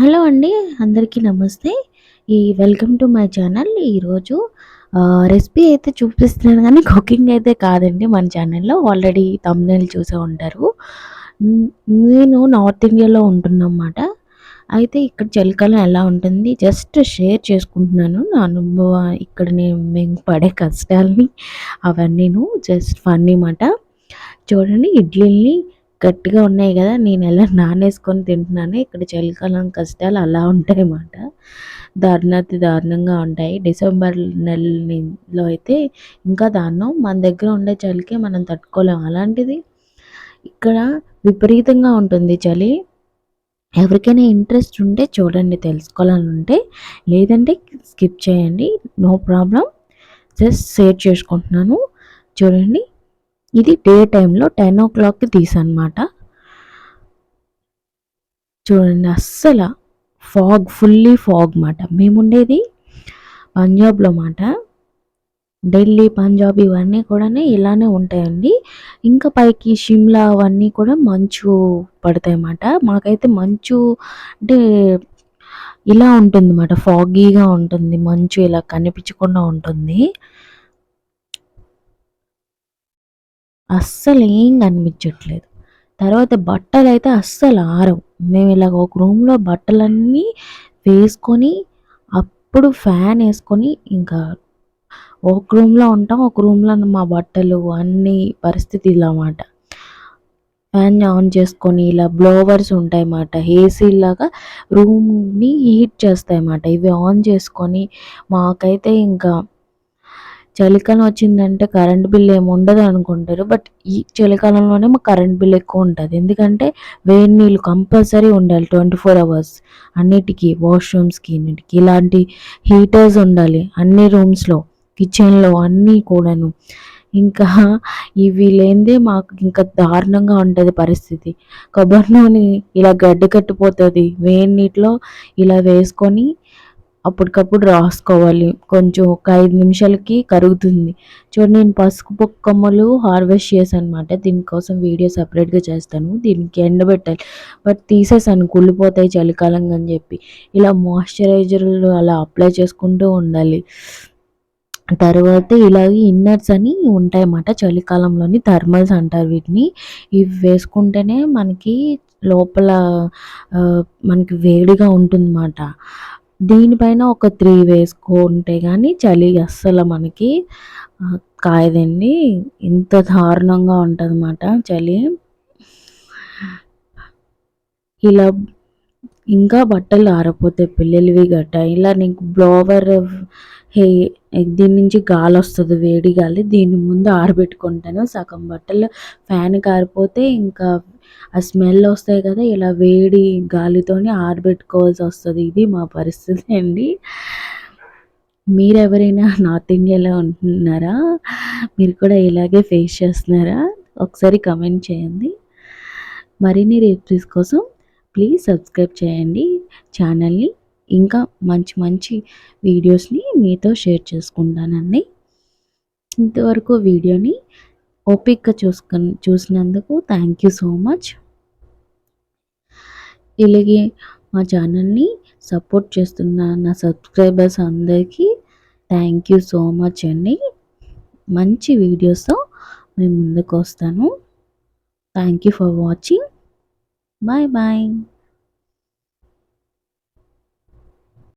Hello అండి అందరికీ నమస్తే. ఈ వెల్కమ్ టు మై ఛానల్. ఈరోజు రెసిపీ అయితే చూపిస్తున్నాను కానీ కుకింగ్ అయితే కాదండి మన ఛానల్లో. ఆల్రెడీ తమ్నేల్ చూసే ఉంటారు. నేను నార్త్ ఇండియాలో ఉంటున్నమాట. అయితే ఇక్కడ చలికాలం ఎలా ఉంటుంది జస్ట్ షేర్ చేసుకుంటున్నాను. నా అనుభవం ఇక్కడ నేను మేము పడే కష్టాలని అవన్నీను జస్ట్ ఫన్నీ మాట చూడండి ఇడ్లీని గట్టిగా ఉన్నాయి కదా నేను ఎలా నానేసుకొని తింటున్నాను ఇక్కడ చలికాలం కష్టాలు అలా ఉంటాయి అన్నమాట. దారుణాతి దారుణంగా ఉంటాయి. డిసెంబర్ నెలలో అయితే ఇంకా దారుణం. మన దగ్గర ఉండే చలికి మనం తట్టుకోలేం. అలాంటిది ఇక్కడ విపరీతంగా ఉంటుంది చలి. ఎవరికైనా ఇంట్రెస్ట్ ఉంటే చూడండి తెలుసుకోవాలని ఉంటే లేదంటే స్కిప్ చేయండి. No problem. జస్ట్ షేర్ చేసుకుంటున్నాను. చూడండి. ఇది డే టైంలో టెన్ ఓ క్లాక్కి తీసనమాట చూడండి అస్సలు ఫాగ్ ఫుల్లీ ఫాగ్ మాట. మేముండేది పంజాబ్లో మాట ఢిల్లీ పంజాబ్ ఇవన్నీ కూడా ఇలానే ఉంటాయండి. ఇంకా పైకి షిమ్లా అవన్నీ కూడా మంచు పడతాయి అన్నమాట మాకైతే మంచు అంటే ఇలా ఉంటుంది అన్నమాట ఫాగీగా ఉంటుంది మంచు ఇలా కనిపించకుండా ఉంటుంది. అస్సలు ఏం కనిపించట్లేదు. తర్వాత బట్టలు అయితే అస్సలు ఆరవు. మేము ఇలాగ ఒక రూమ్లో బట్టలన్నీ వేసుకొని అప్పుడు ఫ్యాన్ వేసుకొని ఇంకా ఒక రూమ్లో ఉంటాం ఒక రూమ్లో మా బట్టలు అన్ని పరిస్థితి ఇలా అన్నమాట ఫ్యాన్ ఆన్ చేసుకొని ఇలా బ్లోవర్స్ ఉంటాయి అన్నమాట ఏసీలాగా రూమ్ని హీట్ చేస్తాయి అన్నమాట ఇవి ఆన్ చేసుకొని మాకైతే ఇంకా చలికాలం వచ్చిందంటే కరెంట్ బిల్ ఏమి ఉండదు అనుకుంటారు. బట్ ఈ చలికాలంలోనే మాకు కరెంట్ బిల్ ఎక్కువ ఉంటుంది. ఎందుకంటే వేడి నీళ్ళు కంపల్సరీ ఉండాలి ట్వంటీ ఫోర్ అవర్స్. అన్నిటికీ వాష్రూమ్స్కి అన్నిటికి. ఇలాంటి హీటర్స్ ఉండాలి అన్ని రూమ్స్లో కిచెన్లో అన్నీ కూడాను. ఇంకా ఇవి లేనిదే మాకు ఇంకా దారుణంగా ఉంటుంది పరిస్థితి. కొబ్బరి నూనె ఇలా గడ్డి కట్టిపోతుంది వేడి నీటిలో ఇలా వేసుకొని అప్పటికప్పుడు రాసుకోవాలి. కొంచెం ఒక ఐదు నిమిషాలకి కరుగుతుంది. చూడండి నేను పసుపు కొమ్మలు హార్వెస్ట్ చేశాను అనమాట దీనికోసం వీడియో సపరేట్గా చేస్తాను. దీనికి ఎండబెట్టాలి. బట్ తీసేసాను కుళ్ళిపోతాయి చలికాలం అని చెప్పి. ఇలా మాయిశ్చరైజర్లు అలా అప్లై చేసుకుంటూ ఉండాలి. తర్వాత ఇలాగే ఇన్నర్స్ అని ఉంటాయన్నమాట. చలికాలంలోని థర్మల్స్ అంటారు వీటిని. ఇవి వేసుకుంటేనే మనకి లోపల మనకి వేడిగా ఉంటుందన్నమాట. దీనిపైన ఒక త్రీ వేసుకుంటే కానీ చలి అస్సలు మనకి కాయదండి. ఇంత దారుణంగా ఉంటుంది అన్నమాట చలి. ఇలా ఇంకా బట్టలు ఆరపోతాయి పిల్లలవి గట్ట. ఇలా నీకు బ్లోవర్ హే దీని నుంచి గాలి వస్తుంది వేడి గాలి. దీని ముందు ఆరబెట్టుకుంటాను. సగం బట్టలు ఫ్యాన్ కారిపోతే ఇంకా ఆ స్మెల్ వస్తాయి కదా ఇలా వేడి గాలితోని ఆరబెట్టుకోవాల్సి వస్తుంది. ఇది మా పరిస్థితి అండి. మీరు ఎవరైనా నార్త్ ఇండియాలో ఉంటున్నారా? మీరు కూడా ఇలాగే ఫేస్ చేస్తున్నారా? ఒకసారి కమెంట్ చేయండి. మరిన్ని రెసిపీస్ కోసం ప్లీజ్ సబ్స్క్రైబ్ చేయండి ఛానల్ని. ఇంకా మంచి మంచి వీడియోస్ని మీతో షేర్ చేసుకుంటానండి. ఇంతవరకు వీడియోని ఓపిక్గా చూసుకుని చూసినందుకు థ్యాంక్ యూ సో మచ్ ఇలాగే మా ఛానల్ని సపోర్ట్ చేస్తున్న నా సబ్స్క్రైబర్స్ అందరికీ థ్యాంక్ యూ సో మచ్ అండి. మంచి వీడియోస్తో మేము ముందుకు వస్తాను. Thank you for watching bye bye